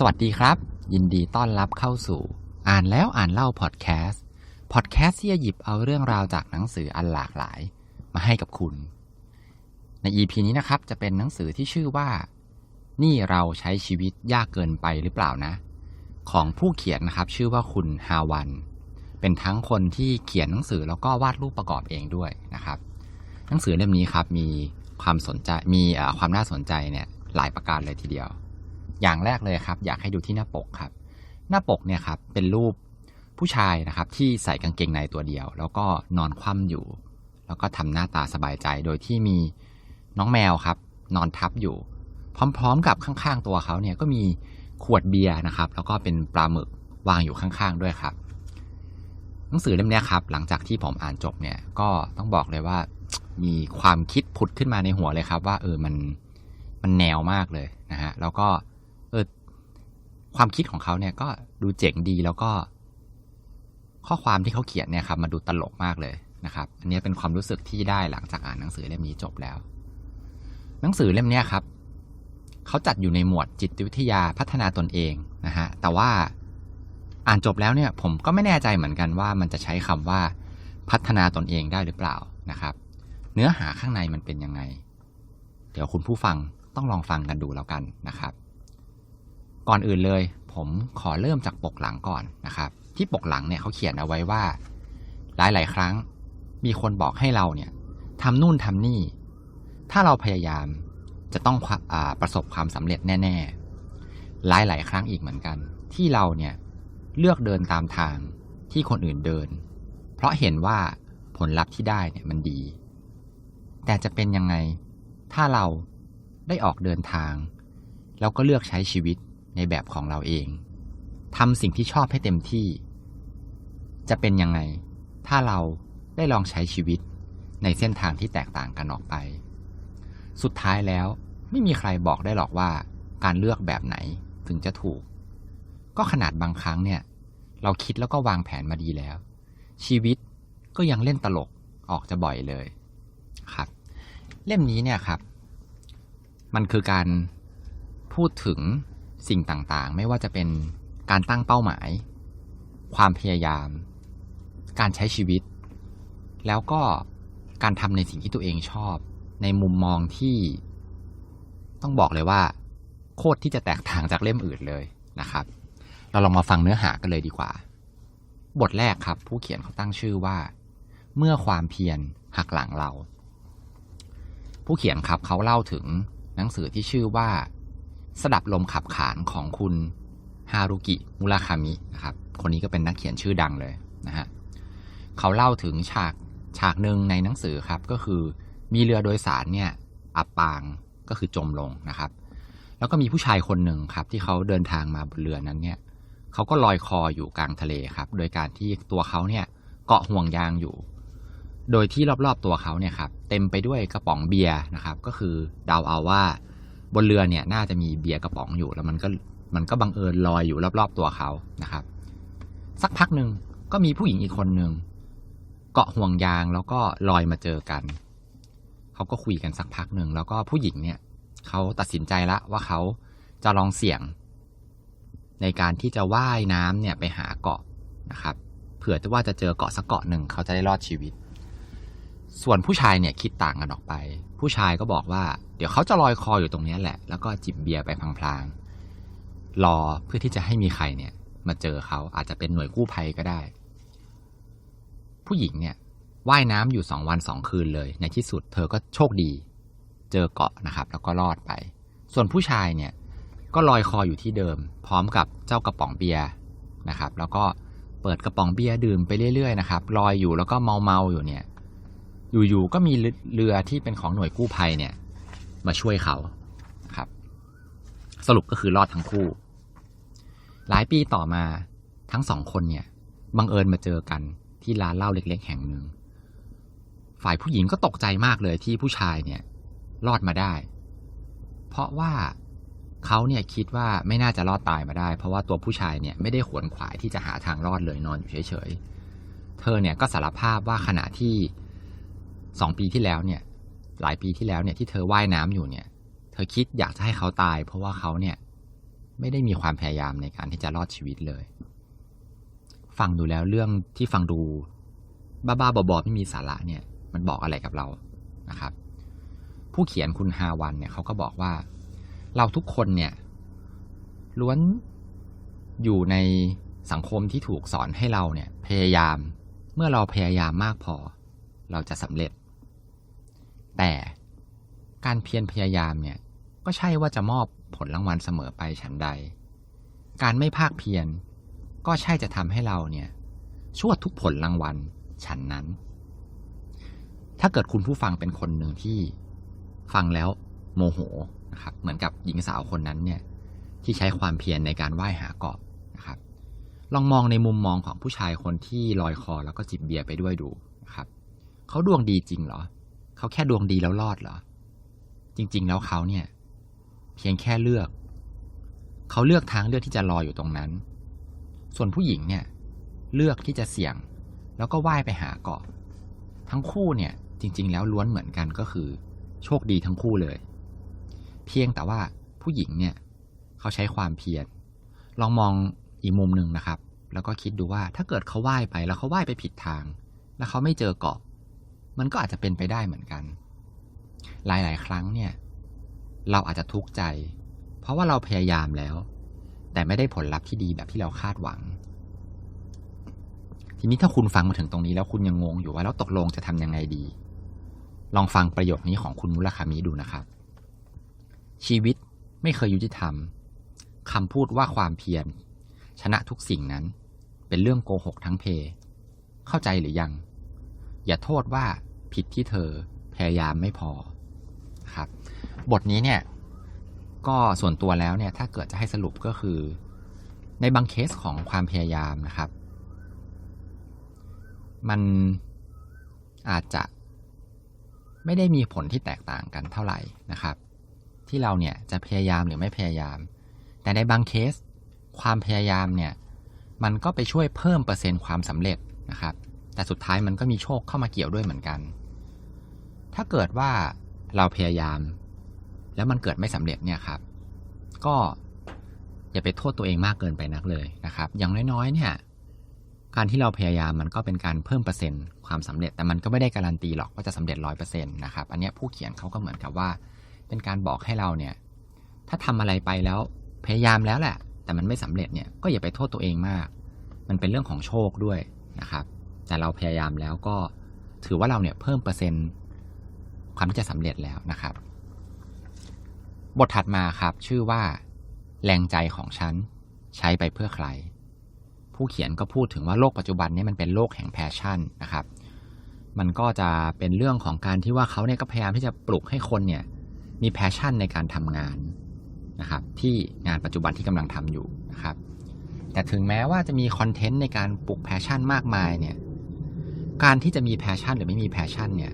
สวัสดีครับ ยินดีต้อนรับเข้าสู่ อ่านแล้วอ่านเล่าพอดแคสต์พอดแคสต์ที่จะหยิบเอาเรื่องราวจากหนังสืออันหลากหลาย มาให้กับคุณ ใน EP นี้นะครับ จะเป็นหนังสือที่ชื่อว่า นี่เราใช้ชีวิตยากเกินไปหรือเปล่านะ ของผู้เขียนนะครับ ชื่อว่าคุณฮาวัน เป็นทั้งคนที่เขียนหนังสือแล้วก็วาดรูปประกอบเองด้วยนะครับ หนังสือเล่มนี้ครับมีความสนใจมีความน่าสนใจเนี่ยหลายประการเลยทีเดียว อย่างแรกเลยครับ อยากให้ดูที่หน้าปกครับ หน้าปกเนี่ยครับเป็นรูปผู้ชายนะครับที่ใส่กางเกงในตัวเดียว แล้วก็นอนคว่ำอยู่ แล้วก็ทำหน้าตาสบายใจโดยที่มีน้องแมวครับ นอนทับอยู่ พร้อมๆกับข้างๆตัวเขาเนี่ยก็มีขวดเบียร์นะครับ แล้วก็เป็นปลาหมึกวางอยู่ข้างๆด้วยครับ หนังสือเล่มนี้ครับ หลังจากที่ผมอ่านจบเนี่ยก็ต้องบอกเลยว่ามีความคิดผุดขึ้นมาในหัวเลยครับ ว่าเออมันมันแนวมากเลยนะฮะแล้วก็ ความคิดของเขาเนี่ยก็ดูเจ๋งดีแล้วก็ ข้อความที่เขาเขียนเนี่ยครับมาดูตลกมากเลยนะครับ อันนี้เป็นความรู้สึกที่ได้หลังจากอ่านหนังสือเล่มนี้จบแล้ว หนังสือเล่มนี้ครับเขาจัดอยู่ในหมวดจิตวิทยาพัฒนาตนเองนะฮะแต่ว่าอ่านจบแล้วเนี่ยผมก็ไม่แน่ใจเหมือนกันว่ามันจะใช้คำว่าพัฒนาตนเองได้หรือเปล่านะครับ เนื้อหาข้างในมันเป็นยังไง เดี๋ยวคุณผู้ฟังต้องลองฟังกันดูแล้วกันนะครับ ก่อนอื่นเลย ผมขอเริ่มจากปกหลังก่อนนะครับ ที่ปกหลังเนี่ยเขาเขียนเอาไว้ว่า หลายๆ ครั้งมีคนบอกให้เราเนี่ยทำนู่นทำนี่ ถ้าเราพยายามจะต้องอประสบความสำเร็จแน่ ๆ หลายๆ ครั้งอีกเหมือนกัน ที่เราเนี่ยเลือกเดินตามทางที่คนอื่นเดิน เพราะเห็นว่าผลลัพธ์ที่ได้เนี่ยมันดี แต่จะเป็นยังไง ถ้าเราได้ออกเดินทาง แล้วก็เลือกใช้ชีวิต ในแบบของเราเองทำสิ่งที่ชอบให้เต็มที่ จะเป็นยังไง ถ้าเราได้ลองใช้ชีวิตในเส้นทางที่แตกต่างกันออกไป สุดท้ายแล้วไม่มีใครบอกได้หรอกว่าการเลือกแบบไหนถึงจะถูก ก็ขนาดบางครั้งเนี่ย เราคิดแล้วก็วางแผนมาดีแล้ว ชีวิตก็ยังเล่นตลกออกจะบ่อยเลยครับ เล่มนี้เนี่ยครับ มันคือการพูดถึง สิ่งต่างๆ ไม่ว่าจะเป็นการตั้งเป้าหมาย ความพยายาม การใช้ชีวิต แล้วก็การทำในสิ่งที่ตัวเองชอบ ในมุมมองที่ต้องบอกเลยว่า โคตรที่จะแตกต่างจากเล่มอื่นเลยนะครับ เราลองมาฟังเนื้อหากันเลยดีกว่า บทแรกครับ ผู้เขียนเขาตั้งชื่อว่า เมื่อความเพียรหักหลังเรา ผู้เขียนครับเขาเล่าถึงหนังสือที่ชื่อว่า สดับลมขับขานของคุณฮารุกิมุราคามินะครับ คนนี้ก็เป็นนักเขียนชื่อดังเลยนะฮะเขาเล่าถึงฉากฉากหนึ่งในหนังสือครับ ก็คือมีเรือโดยสารเนี่ยอับปางก็คือจมลงนะครับ แล้วก็มีผู้ชายคนหนึ่งครับ ที่เขาเดินทางมาบนเรือนั้นเนี่ยเขาก็ลอยคออยู่กลางทะเลครับ โดยการที่ตัวเขาเนี่ยเกาะห่วงยางอยู่ โดยที่รอบๆตัวเขาเนี่ยครับเต็มไปด้วยกระป๋องเบียร์นะครับ ก็คือเดาเอาว่า บนเรือเนี่ยน่าจะมีเบียร์กระป๋องอยู่ แล้วมันก็มันก็บังเอิญลอยอยู่รอบๆตัวเขานะครับ สักพักหนึ่งก็มีผู้หญิงอีกคนหนึ่งเกาะห่วงยางแล้วก็ลอยมาเจอกัน เขาก็คุยกันสักพักหนึ่งแล้วก็ผู้หญิงเนี่ยเขาตัดสินใจละว่าเขาจะลองเสี่ยง ในการที่จะว่ายน้ำเนี่ยไปหาเกาะนะครับ เผื่อว่าจะเจอเกาะสักเกาะหนึ่งเขาจะได้รอดชีวิต ส่วนผู้ชายเนี่ยคิดต่างกันออกไป ผู้ชายก็บอกว่า เดี๋ยวเขาจะลอยคออยู่ตรงนี้แหละ แล้วก็จิบเบียร์ไปพลางๆ รอเพื่อที่จะให้มีใครเนี่ย มาเจอเขาอาจจะเป็นหน่วยกู้ภัยก็ได้ ผู้หญิงเนี่ยว่ายน้ำอยู่สองวันสองคืนเลย ในที่สุดเธอก็โชคดี เจอเกาะนะครับ แล้วก็รอดไป ส่วนผู้ชายเนี่ย ก็ลอยคออยู่ที่เดิม พร้อมกับเจ้ากระป๋องเบียร์นะครับ แล้วก็เปิดกระป๋องเบียร์ดื่มไปเรื่อยๆนะครับลอยอยู่แล้วก็เมาๆอยู่เนี่ย อยู่ๆก็มีเรือที่เป็นของหน่วยกู้ภัยเนี่ย มาช่วยเขาครับ สรุปก็คือรอดทั้งคู่ หลายปีต่อมาทั้งสองคนเนี่ยบังเอิญมาเจอกันที่ร้านเหล้าเล็ก ๆ แห่งหนึ่ง ฝ่ายผู้หญิงก็ตกใจมากเลยที่ผู้ชายเนี่ย รอดมาได้ เพราะว่าเขาเนี่ยคิดว่าไม่น่าจะรอดตายมาได้ เพราะว่าตัวผู้ชายเนี่ยไม่ได้ขวนขวายที่จะหาทางรอดเลยนอนอยู่เฉยๆ เธอเนี่ยก็สารภาพว่าขณะที่ สองปีที่แล้วเนี่ย หลายปีที่แล้วเนี่ยที่เธอว่ายน้ำอยู่เนี่ย เธอคิดอยากจะให้เขาตาย เพราะว่าเขาเนี่ยไม่ได้มีความพยายามในการที่จะรอดชีวิตเลย ฟังดูแล้วเรื่องที่ฟังดูบ้าๆบอๆไม่มีสาระเนี่ย มันบอกอะไรกับเรานะครับ ผู้เขียนคุณฮาวันเนี่ยเขาก็บอกว่า เราทุกคนเนี่ย ล้วนอยู่ในสังคมที่ถูกสอนให้เราเนี่ย พยายาม เมื่อเราพยายามมากพอ เราจะสำเร็จ แต่การเพียรพยายามเนี่ยก็ใช่ว่าจะมอบผลรางวัลเสมอไปฉันใด การไม่ภาคเพียรก็ใช่จะทำให้เราเนี่ยชวดทุกผลรางวัลฉันนั้น ถ้าเกิดคุณผู้ฟังเป็นคนหนึ่งที่ฟังแล้วโมโหนะครับเหมือนกับหญิงสาวคนนั้นเนี่ยที่ใช้ความเพียรในการว่ายหาเกาะนะครับ ลองมองในมุมมองของผู้ชายคนที่ลอยคอแล้วก็จิบเบียร์ไปด้วยดูนะครับเขาดวงดีจริงเหรอ เขาแค่ดวงดีแล้วรอดเหรอ จริง ๆ แล้วเขาเนี่ย เพียงแค่เลือก เขาเลือกทางเลือกที่จะรออยู่ตรงนั้น ส่วนผู้หญิงเนี่ย เลือกที่จะเสี่ยง แล้วก็ว่ายไปหาเกาะ ทั้งคู่เนี่ย จริง ๆ แล้วล้วนเหมือนกันก็คือ โชคดีทั้งคู่เลย เพียงแต่ว่าผู้หญิงเนี่ย เขาใช้ความเพียรลองมองอีกมุมหนึ่งนะครับ แล้วก็คิดดูว่าถ้าเกิดเขาว่ายไปแล้วเขาว่ายไปผิดทาง แล้วเขาไม่เจอเกาะ มันก็อาจจะเป็นไปได้เหมือนกัน หลาย ๆ ครั้งเนี่ย เราอาจจะทุกข์ใจ เพราะว่าเราพยายามแล้ว แต่ไม่ได้ผลลัพธ์ที่ดีแบบที่เราคาดหวัง ทีนี้ถ้าคุณฟังมาถึงตรงนี้แล้วคุณยังงงอยู่ว่าแล้วตกลงจะทำยังไงดี ลองฟังประโยคนี้ของคุณมุลคามิดูนะครับ ชีวิตไม่เคยยุติธรรมคำพูดว่าความเพียรชนะทุกสิ่งนั้น เป็นเรื่องโกหกทั้งเพ เข้าใจหรือยัง อย่าโทษว่า ผิดที่เธอพยายามไม่พอครับ บทนี้เนี่ย ก็ส่วนตัวแล้วเนี่ย ถ้าเกิดจะให้สรุปก็คือ ในบางเคสของความพยายามนะครับ มันอาจจะไม่ได้มีผลที่แตกต่างกันเท่าไหร่นะครับ ที่เราเนี่ยจะพยายามหรือไม่พยายาม แต่ในบางเคส ความพยายามเนี่ย มันก็ไปช่วยเพิ่มเปอร์เซ็นต์ความสำเร็จนะครับ แต่สุดท้ายมันก็มีโชคเข้ามาเกี่ยวด้วยเหมือนกัน ถ้าเกิดว่าเราพยายาม แล้วมันเกิดไม่สำเร็จเนี่ยครับ ก็อย่าไปโทษตัวเองมากเกินไปนักเลยนะครับ อย่างน้อยๆ เนี่ย การที่เราพยายามมันก็เป็นการเพิ่มเปอร์เซ็นต์ความสำเร็จ แต่มันก็ไม่ได้การันตีหรอกว่าจะสำเร็จร้อยเปอร์เซ็นต์นะครับ อันนี้ผู้เขียนเขาก็เหมือนกับว่า เป็นการบอกให้เราเนี่ย ถ้าทำอะไรไปแล้วพยายามแล้วแหละ แต่มันไม่สำเร็จเนี่ย ก็อย่าไปโทษตัวเองมาก มันเป็นเรื่องของโชคด้วยนะครับ แต่เราพยายามแล้วก็ถือว่าเราเนี่ยเพิ่มเปอร์เซ็นต์ ความที่จะสำเร็จแล้วนะครับ บทถัดมาครับ ชื่อว่า แรงใจของฉัน ใช้ไปเพื่อใคร ผู้เขียนก็พูดถึงว่าโลกปัจจุบันนี้มันเป็นโลกแห่งแพชชั่นนะครับ มันก็จะเป็นเรื่องของการที่ว่าเขาเนี่ยก็พยายามที่จะปลุกให้คนเนี่ย มีแพชชั่นในการทำงานนะครับ ที่งานปัจจุบันที่กำลังทำอยู่นะครับ แต่ถึงแม้ว่าจะมีคอนเทนต์ในการปลุกแพชชั่นมากมายเนี่ยการที่จะมีแพชชั่นหรือไม่มีแพชชั่นเนี่ย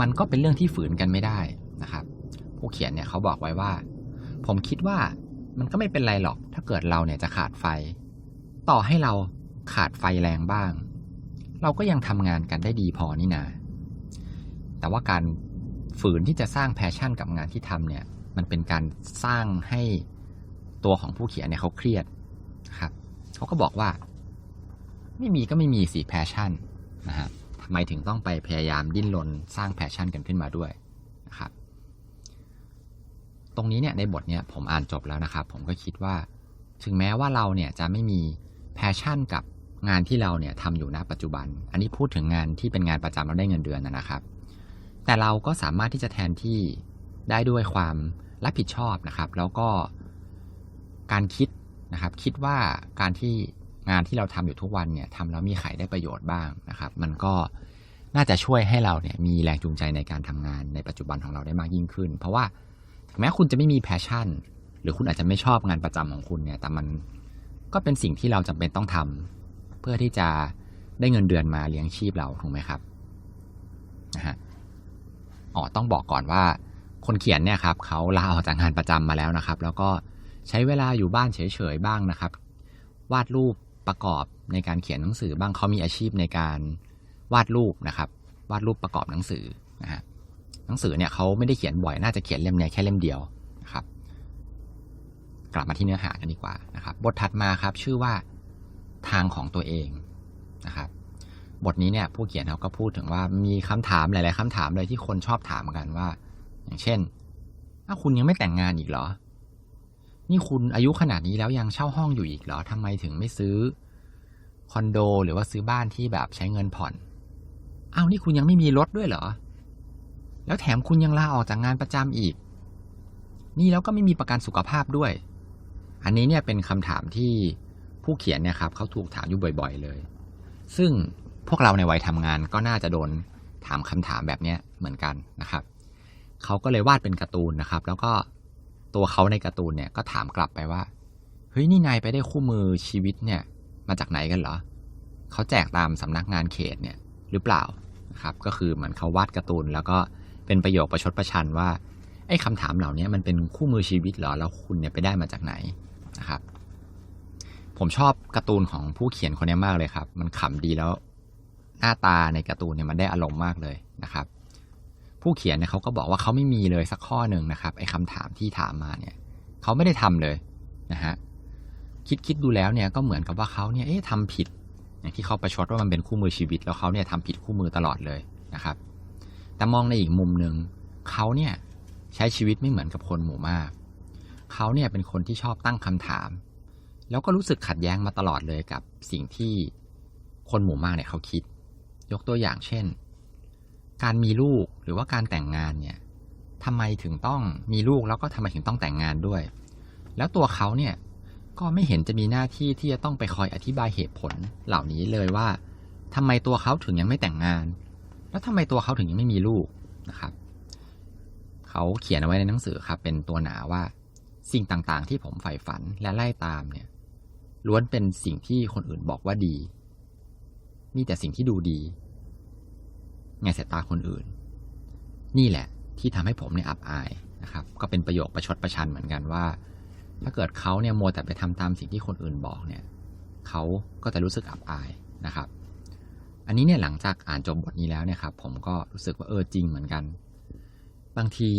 มันก็เป็นเรื่องที่ฝืนกันไม่ได้นะครับ ผู้เขียนเนี่ยเขาบอกไว้ว่า ผมคิดว่ามันก็ไม่เป็นไรหรอก ถ้าเกิดเราเนี่ยจะขาดไฟ ต่อให้เราขาดไฟแรงบ้าง เราก็ยังทำงานกันได้ดีพอนี่นา แต่ว่าการฝืนที่จะสร้างแพชชั่นกับงานที่ทำเนี่ย มันเป็นการสร้างให้ตัวของผู้เขียนเนี่ยเขาเครียดครับเขาก็บอกว่า ไม่มีก็ไม่มีสิแพชชั่นนะฮะ ทำไมถึงต้องไปพยายามดิ้นรนสร้างแพชชั่นกันขึ้นมาด้วยนะครับ ตรงนี้เนี่ยในบทเนี่ยผมอ่านจบแล้วนะครับ ผมก็คิดว่า ถึงแม้ว่าเราเนี่ยจะไม่มีแพชชั่นกับงานที่เราเนี่ยทำอยู่ณปัจจุบัน อันนี้พูดถึงงานที่เป็นงานประจำเราได้เงินเดือนนะครับ แต่เราก็สามารถที่จะแทนที่ได้ด้วยความรับผิดชอบนะครับ แล้วก็การคิดนะครับ คิดว่าการที่ งานที่เราทำอยู่ทุกวันเนี่ยทำแล้วมีไขได้ประโยชน์บ้างนะครับ มันก็น่าจะช่วยให้เราเนี่ยมีแรงจูงใจในการทำงานในปัจจุบันของเราได้มากยิ่งขึ้น เพราะว่าถึงแม้คุณจะไม่มีแพชชั่น หรือคุณอาจจะไม่ชอบงานประจำของคุณเนี่ย แต่มันก็เป็นสิ่งที่เราจำเป็นต้องทำเพื่อที่จะได้เงินเดือนมาเลี้ยงชีพเราถูกไหมครับนะฮะอ๋อต้องบอกก่อนว่า คนเขียนเนี่ยครับเขาลาออกจากงานประจำมาแล้วนะครับ แล้วก็ใช้เวลาอยู่บ้านเฉยๆบ้างนะครับ วาดรูป ประกอบในการเขียนหนังสือบ้างเขามีอาชีพในการวาดรูปนะครับ วาดรูปประกอบหนังสือนะฮะหนังสือเนี่ยเขาไม่ได้เขียนบ่อยน่าจะเขียนเล่มเนี่ยแค่เล่มเดียวนะครับ กลับมาที่เนื้อหากันดีกว่านะครับ บทถัดมาครับชื่อว่าทางของตัวเองนะครับบทนี้เนี่ยผู้เขียนเขาก็พูดถึงว่ามีคำถามหลาย ๆคำถามเลยที่คนชอบถามกันว่า อย่างเช่นอ้าคุณยังไม่แต่งงานอีกเหรอ นี่คุณอายุขนาดนี้แล้วยังเช่าห้องอยู่อีกเหรอทำไมถึงไม่ซื้อคอนโดหรือว่าซื้อบ้านที่แบบใช้เงินผ่อนอ้าวนี่คุณยังไม่มีรถด้วยเหรอ แล้วแถมคุณยังลาออกจากงานประจำอีก นี่แล้วก็ไม่มีประกันสุขภาพด้วย อันนี้เนี่ยเป็นคำถามที่ผู้เขียนเนี่ยครับเขาถูกถามอยู่บ่อย ๆ เลย ซึ่งพวกเราในวัยทำงานก็น่าจะโดนถามคำถามแบบนี้เหมือนกันนะครับ เขาก็เลยวาดเป็นการ์ตูนนะครับ แล้วก็ ตัวเขาในการ์ตูนเนี่ยก็ถามกลับไปว่า เฮ้ยนี่นายไปได้คู่มือชีวิตเนี่ยมาจากไหนกันเหรอ เขาแจกตามสำนักงานเขตเนี่ยหรือเปล่านะครับ ก็คือเหมือนเขาวาดการ์ตูน แล้วก็เป็นประโยคประชดประชันว่าไอ้คำถามเหล่านี้มันเป็นคู่มือชีวิตเหรอ แล้วคุณเนี่ยไปได้มาจากไหนนะครับ ผมชอบการ์ตูนของผู้เขียนคนนี้มากเลยครับ มันขำดีแล้วหน้าตาในการ์ตูนเนี่ยมันได้อารมณ์มากเลยนะครับ ผู้เขียนเนี่ยเขาก็บอกว่าเขาไม่มีเลยสักข้อหนึ่งนะครับไอ้คำถามที่ถามมาเนี่ยเขาไม่ได้ทำเลยนะฮะคิดคิดดูแล้วเนี่ยก็เหมือนกับว่าเขาเนี่ยเอ๊ะทำผิดอย่างที่เขาประชดว่ามันเป็นคู่มือชีวิต แล้วเขาเนี่ยทำผิดคู่มือตลอดเลยนะครับ แต่มองในอีกมุมหนึ่งเขาเนี่ยใช้ชีวิตไม่เหมือนกับคนหมู่มากเขาเนี่ยเป็นคนที่ชอบตั้งคำถาม แล้วก็รู้สึกขัดแย้งมาตลอดเลยกับสิ่งที่คนหมู่มากเนี่ยเขาคิด ยกตัวอย่างเช่น การมีลูกหรือว่าการแต่งงานเนี่ยทำไมถึงต้องมีลูกแล้วก็ทำไมถึงต้องแต่งงานด้วย แล้วตัวเขาเนี่ยก็ไม่เห็นจะมีหน้าที่ที่จะต้องไปคอยอธิบายเหตุผลเหล่านี้เลยว่าทำไมตัวเขาถึงยังไม่แต่งงาน แล้วทำไมตัวเขาถึงยังไม่มีลูกนะครับ เขาเขียนเอาไว้ในหนังสือครับ เป็นตัวหนาว่าสิ่งต่างๆ ที่ผมใฝ่ฝันและไล่ตามเนี่ย ล้วนเป็นสิ่งที่คนอื่นบอกว่าดี มีแต่สิ่งที่ดูดี ในสายตาคนอื่น นี่แหละที่ทำให้ผมเนี่ยอับอายนะครับ ก็เป็นประโยคประชดประชันเหมือนกันว่า ถ้าเกิดเขาเนี่ยมัวแต่ไปทำตามสิ่งที่คนอื่นบอกเนี่ยเขาก็จะรู้สึกอับอายนะครับ อันนี้เนี่ยหลังจากอ่านจบบทนี้แล้วเนี่ยครับผมก็รู้สึกว่าเออจริงเหมือนกัน บางที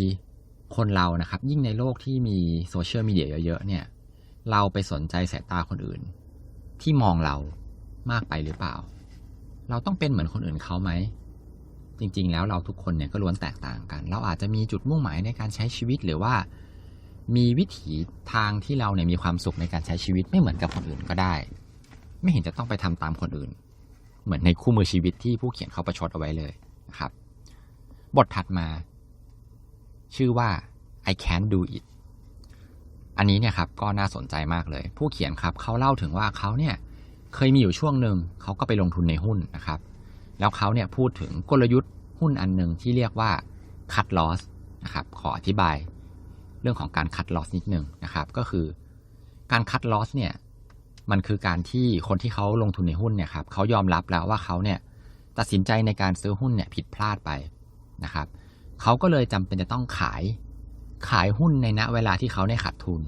คนเรานะครับ ยิ่งในโลกที่มีโซเชียลมีเดียเยอะๆเนี่ย เราไปสนใจสายตาคนอื่น ที่มองเรามากไปหรือเปล่า เราต้องเป็นเหมือนคนอื่นเขาไหม จริง ๆ แล้วเราทุกคนเนี่ยก็ล้วนแตกต่างกัน เราอาจจะมีจุดมุ่งหมายในการใช้ชีวิตหรือว่า มีวิถีทางที่เราเนี่ยมีความสุขในการใช้ชีวิตไม่เหมือนกับคนอื่นก็ได้ ไม่เห็นจะต้องไปทำตามคนอื่น เหมือนในคู่มือชีวิตที่ผู้เขียนเขาประชดเอาไว้เลยนะครับ บทถัดมา ชื่อว่า I can't do it อันนี้เนี่ยครับก็น่าสนใจมากเลย ผู้เขียนครับเขาเล่าถึงว่าเขาเนี่ยเคยมีอยู่ช่วงหนึ่งเขาก็ไปลงทุนในหุ้นนะครับ แล้วเขาเนี่ยพูดถึงกลยุทธ์หุ้นอันหนึ่งที่เรียกว่า cut loss นะครับ ขออธิบายเรื่องของการ cut loss นิดหนึ่งนะครับ ก็คือการ cut loss เนี่ย มันคือการที่คนที่เขาลงทุนในหุ้นเนี่ยครับเขายอมรับแล้วว่าเขาเนี่ยตัดสินใจในการซื้อหุ้นเนี่ยผิดพลาดไปนะครับเขาก็เลยจำเป็นจะต้องขายขายหุ้นในณเวลาที่เขาได้ขาดทุน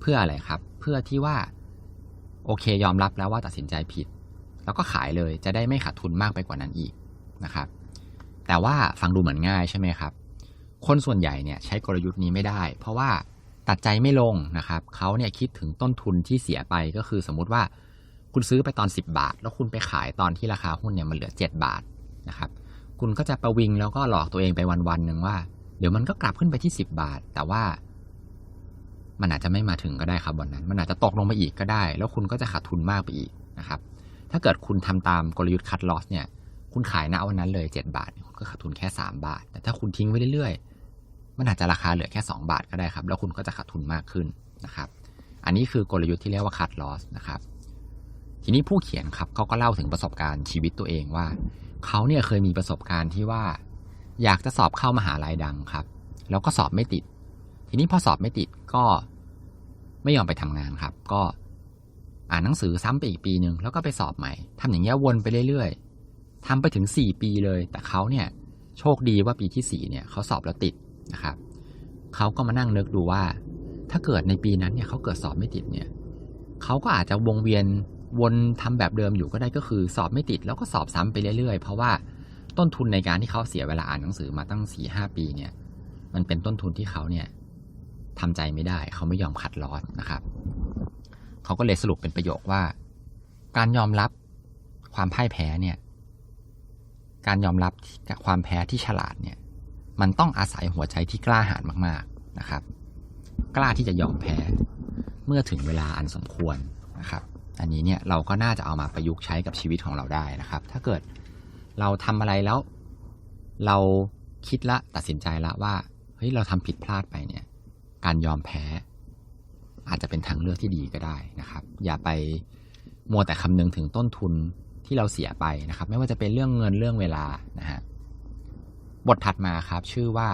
เพื่ออะไรครับ เพื่อที่ว่าโอเคยอมรับแล้วว่าตัดสินใจผิด แล้วก็ขายเลยจะได้ไม่ขาดทุนมากไปกว่านั้นอีกนะครับ แต่ว่าฟังดูเหมือนง่ายใช่ไหมครับ คนส่วนใหญ่เนี่ยใช้กลยุทธ์นี้ไม่ได้ เพราะว่าตัดใจไม่ลงนะครับเขาเนี่ยคิดถึงต้นทุนที่เสียไปก็คือสมมุติว่าคุณซื้อไปตอน 10 บาท แล้วคุณไปขายตอนที่ราคาหุ้นเนี่ยมันเหลือ 7 บาทนะครับ คุณก็จะประวิงแล้วก็หลอกตัวเองไปวันๆหนึ่งว่า เดี๋ยวมันก็กลับขึ้นไปที่ 10 บาท แต่ว่า มันอาจจะไม่มาถึงก็ได้ครับวันนั้น มันอาจจะตกลงไปอีกก็ได้ แล้วคุณก็จะขาดทุนมากไปอีกนะครับ ถ้าเกิดคุณทำตามกลยุทธ์คัดลอสเนี่ยคุณขายณวันนั้นเลย 7 บาทคุณก็ขาดทุนแค่ 3 บาท แต่ถ้าคุณทิ้งไว้เรื่อยๆ มันอาจจะราคาเหลือแค่ 2 บาทก็ได้ครับ แล้วคุณก็จะขาดทุนมากขึ้นนะครับ อันนี้คือกลยุทธ์ที่เรียกว่าคัดลอสนะครับ ทีนี้ผู้เขียนครับเขาก็เล่าถึงประสบการณ์ชีวิตตัวเองว่า เขาเนี่ยเคยมีประสบการณ์ที่ว่า อยากจะสอบเข้ามหาลัยดังครับ แล้วก็สอบไม่ติด ทีนี้พอสอบไม่ติดก็ไม่ยอมไปทำงานครับ ก็ อ่านหนังสือซ้ำไปอีกปีหนึ่งแล้วก็ไปสอบใหม่ทำอย่างเงี้ยวนไปเรื่อยๆทำไปถึงสี่ปีเลย แต่เขาเนี่ยโชคดีว่าปีที่สี่เนี่ยเขาสอบแล้วติดนะครับเขาก็มานั่งนึกดูว่า ถ้าเกิดในปีนั้นเนี่ยเขาเกิดสอบไม่ติดเนี่ยเขาก็อาจจะวงเวียนวนทำแบบเดิมอยู่ก็ได้ก็คือ สอบไม่ติดแล้วก็สอบซ้ำไปเรื่อยๆ เพราะว่าต้นทุนในการที่เขาเสียเวลาอ่านหนังสือมาตั้งสี่ห้าปีเนี่ย มันเป็นต้นทุนที่เขาเนี่ยทำใจไม่ได้เขาไม่ยอมขัดร้อนนะครับ เขาก็เลยสรุปเป็นประโยคว่า การยอมรับความพ่ายแพ้เนี่ย การยอมรับความแพ้ที่ฉลาดเนี่ย มันต้องอาศัยหัวใจที่กล้าหาญมาก ๆนะครับ กล้าที่จะยอมแพ้เมื่อถึงเวลาอันสมควรนะครับ อันนี้เนี่ยเราก็น่าจะเอามาประยุกต์ใช้กับชีวิตของเราได้นะครับ ถ้าเกิดเราทำอะไรแล้ว เราคิดละตัดสินใจละว่าเฮ้ยเราทำผิดพลาดไปเนี่ย การยอมแพ้ อาจจะเป็นทางเลือกที่ดีก็ได้นะครับ อย่าไปมัวแต่คำนึงถึงต้นทุนที่เราเสียไปนะครับ ไม่ว่าจะเป็นเรื่องเงินเรื่องเวลานะฮะบทถัดมาครับ ชื่อว่า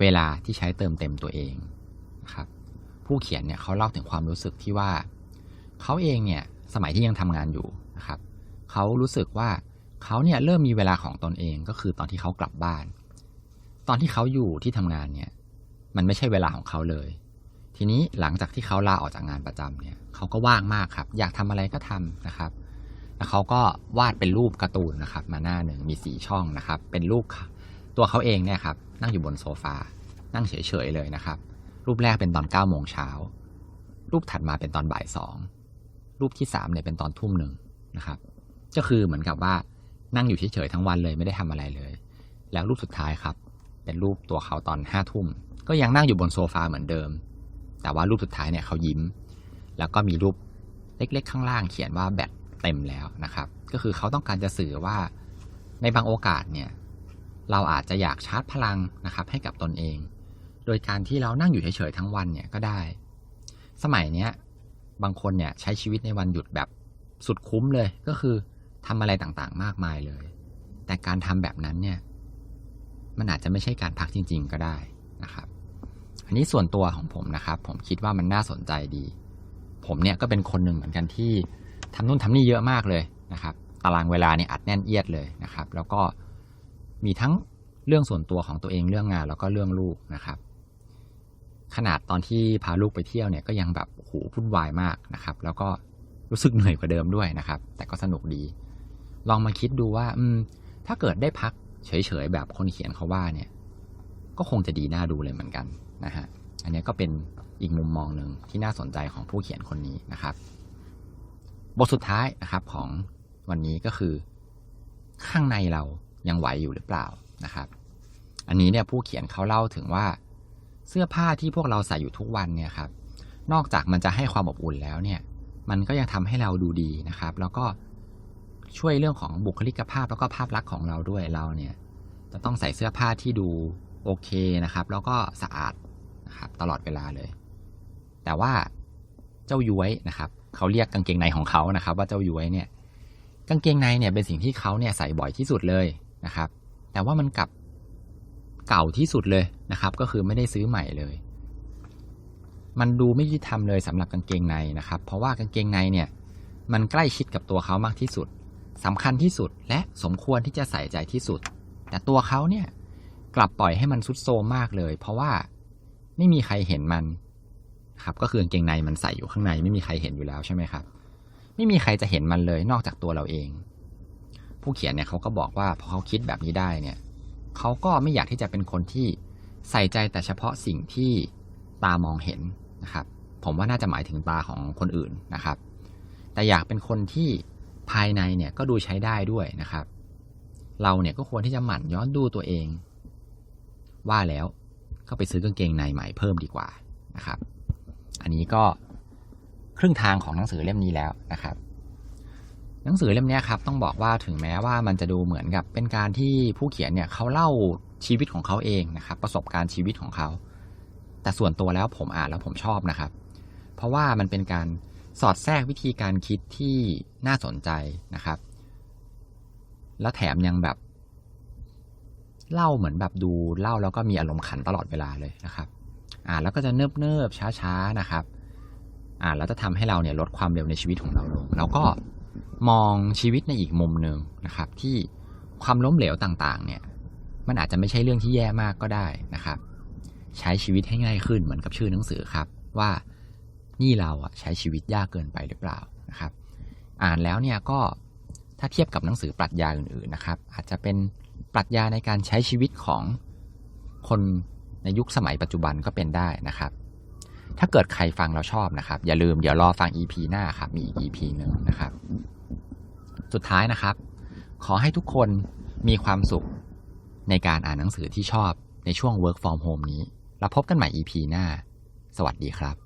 เวลาที่ใช้เติมเต็มตัวเองนะครับ ผู้เขียนเนี่ยเขาเล่าถึงความรู้สึกที่ว่าเขาเองเนี่ยสมัยที่ยังทำงานอยู่นะครับเขารู้สึกว่าเขาเนี่ยเริ่มมีเวลาของตนเองก็คือตอนที่เขากลับบ้าน ตอนที่เขาอยู่ที่ทำงานเนี่ย มันไม่ใช่เวลาของเขาเลย ทีนี้หลังจากที่เขาลาออกจากงานประจำเนี่ยเขาก็ว่างมากครับ อยากทำอะไรก็ทำนะครับ แล้วเขาก็วาดเป็นรูปการ์ตูนนะครับ มาหน้าหนึ่งมีสีช่องนะครับ เป็นรูปตัวเขาเองเนี่ยครับนั่งอยู่บนโซฟา นั่งเฉยๆเลยนะครับ รูปแรกเป็นตอน9ก้าโมงเช้า รูปถัดมาเป็นตอนบ่ายสอง รูปที่สามเนี่ยเป็นตอนทุ่มหนึ่งนะครับ ก็คือเหมือนกับว่านั่งอยู่เฉยๆทั้งวันเลยไม่ได้ทำอะไรเลย แล้วรูปสุดท้ายครับ เป็นรูปตัวเขาตอนห้าทุ่ม ก็ยังนั่งอยู่บนโซฟาเหมือนเดิม แต่ว่ารูปสุดท้ายเนี่ยเขายิ้ม แล้วก็มีรูปเล็กๆข้างล่างเขียนว่าแบตเต็มแล้วนะครับ ก็คือเขาต้องการจะสื่อว่าในบางโอกาสเนี่ยเราอาจจะอยากชาร์จพลังนะครับให้กับตนเอง โดยการที่เรานั่งอยู่เฉยๆทั้งวันเนี่ยก็ได้ สมัยเนี้ยบางคนเนี่ยใช้ชีวิตในวันหยุดแบบสุดคุ้มเลยก็คือทำอะไรต่างๆ มากมายเลย แต่การทำแบบนั้นเนี่ยมันอาจจะไม่ใช่การพักจริง ๆ ก็ได้นะครับ อันนี้ส่วนตัวของผมนะครับ ผมคิดว่ามันน่าสนใจดี ผมเนี่ยก็เป็นคนหนึ่งเหมือนกันที่ทำนู่นทำนี่เยอะมากเลยนะครับตารางเวลาเนี่ยอัดแน่นเอียดเลยนะครับ แล้วก็มีทั้งเรื่องส่วนตัวของตัวเองเรื่องงานแล้วก็เรื่องลูกนะครับ ขนาดตอนที่พาลูกไปเที่ยวเนี่ยก็ยังแบบโหวุ่นวายมากนะครับ แล้วก็รู้สึกเหนื่อยกว่าเดิมด้วยนะครับ แต่ก็สนุกดี ลองมาคิดดูว่าอืมถ้าเกิดได้พักเฉยๆแบบคนเขียนเขาว่าเนี่ย ก็คงจะดีน่าดูเลยเหมือนกัน นะฮะอันนี้ก็เป็นอีกมุมมองหนึ่งที่น่าสนใจของผู้เขียนคนนี้นะครับ บทสุดท้ายนะครับของวันนี้ก็คือ ข้างในเรายังไหวอยู่หรือเปล่านะครับ อันนี้เนี่ยผู้เขียนเขาเล่าถึงว่าเสื้อผ้าที่พวกเราใส่อยู่ทุกวันเนี่ยครับ นอกจากมันจะให้ความอบอุ่นแล้วเนี่ย มันก็ยังทำให้เราดูดีนะครับ แล้วก็ช่วยเรื่องของบุคลิกภาพแล้วก็ภาพลักษณ์ของเราด้วยเราเนี่ย จะต้องใส่เสื้อผ้าที่ดูโอเคนะครับ แล้วก็สะอาด นะครับ ตลอดเวลาเลย แต่ว่าเจ้าย้วยนะครับ เขาเรียกกางเกงในของเขานะครับ ว่าเจ้าย้วยเนี่ย กางเกงในเนี่ยเป็นสิ่งที่เขาเนี่ยใส่บ่อยที่สุดเลยนะครับ แต่ว่ามันกลับเก่าที่สุดเลยนะครับ ก็คือไม่ได้ซื้อใหม่เลย มันดูไม่ยุติธรรมเลยสำหรับกางเกงในนะครับ เพราะว่ากางเกงในเนี่ย มันใกล้ชิดกับตัวเขามากที่สุดสำคัญที่สุดและสมควรที่จะใส่ใจที่สุด แต่ตัวเขาเนี่ยกลับปล่อยให้มันซุดโซมมากเลย เพราะว่า ไม่มีใครเห็นมันครับ ก็คือกางเกงในมันใส่อยู่ข้างใน ไม่มีใครเห็นอยู่แล้วใช่ไหมครับ ไม่มีใครจะเห็นมันเลยนอกจากตัวเราเอง ผู้เขียนเนี่ยเขาก็บอกว่าพอเขาคิดแบบนี้ได้เนี่ยเขาก็ไม่อยากที่จะเป็นคนที่ใส่ใจแต่เฉพาะสิ่งที่ตามองเห็นนะครับ ผมว่าน่าจะหมายถึงตาของคนอื่นนะครับ แต่อยากเป็นคนที่ภายในเนี่ยก็ดูใช้ได้ด้วยนะครับ เราเนี่ยก็ควรที่จะหมั่นย้อนดูตัวเอง ว่าแล้ว ก็ไปซื้อกางเกงในใหม่เพิ่มดีกว่านะครับ อันนี้ก็ครึ่งทางของหนังสือเล่มนี้แล้วนะครับ หนังสือเล่มนี้ครับต้องบอกว่าถึงแม้ว่ามันจะดูเหมือนกับเป็นการที่ผู้เขียนเนี่ยเขาเล่าชีวิตของเขาเองนะครับ ประสบการณ์ชีวิตของเขา แต่ส่วนตัวแล้วผมอ่านแล้วผมชอบนะครับ เพราะว่ามันเป็นการสอดแทรกวิธีการคิดที่น่าสนใจนะครับ แล้วแถมยังแบบ เล่าเหมือนแบบดูเล่าแล้วก็มีอารมณ์ขันตลอดเวลาเลยนะครับ อ่านแล้วก็จะเนิบเนิบช้าช้านะครับ อ่านแล้วจะทำให้เราเนี่ยลดความเร็วในชีวิตของเราลง แล้วก็มองชีวิตในอีกมุมหนึ่งนะครับ ที่ความล้มเหลวต่างๆ เนี่ย มันอาจจะไม่ใช่เรื่องที่แย่มากก็ได้นะครับ ใช้ชีวิตให้ง่ายขึ้นเหมือนกับชื่อหนังสือครับ ว่านี่เราอะใช้ชีวิตยากเกินไปหรือเปล่านะครับ อ่านแล้วเนี่ยก็ถ้าเทียบกับหนังสือปรัชญาอื่นๆนะครับ อาจจะเป็น ปรัชญาในการใช้ชีวิตของคนในยุคสมัยปัจจุบันก็เป็นได้นะครับ ถ้าเกิดใครฟังเราชอบนะครับ อย่าลืมเดี๋ยวรอฟัง EP หน้าครับ มีอีก EP หนึ่งนะครับ สุดท้ายนะครับ ขอให้ทุกคนมีความสุขในการอ่านหนังสือที่ชอบในช่วง work from home นี้ แล้วพบกันใหม่ EP หน้า สวัสดีครับ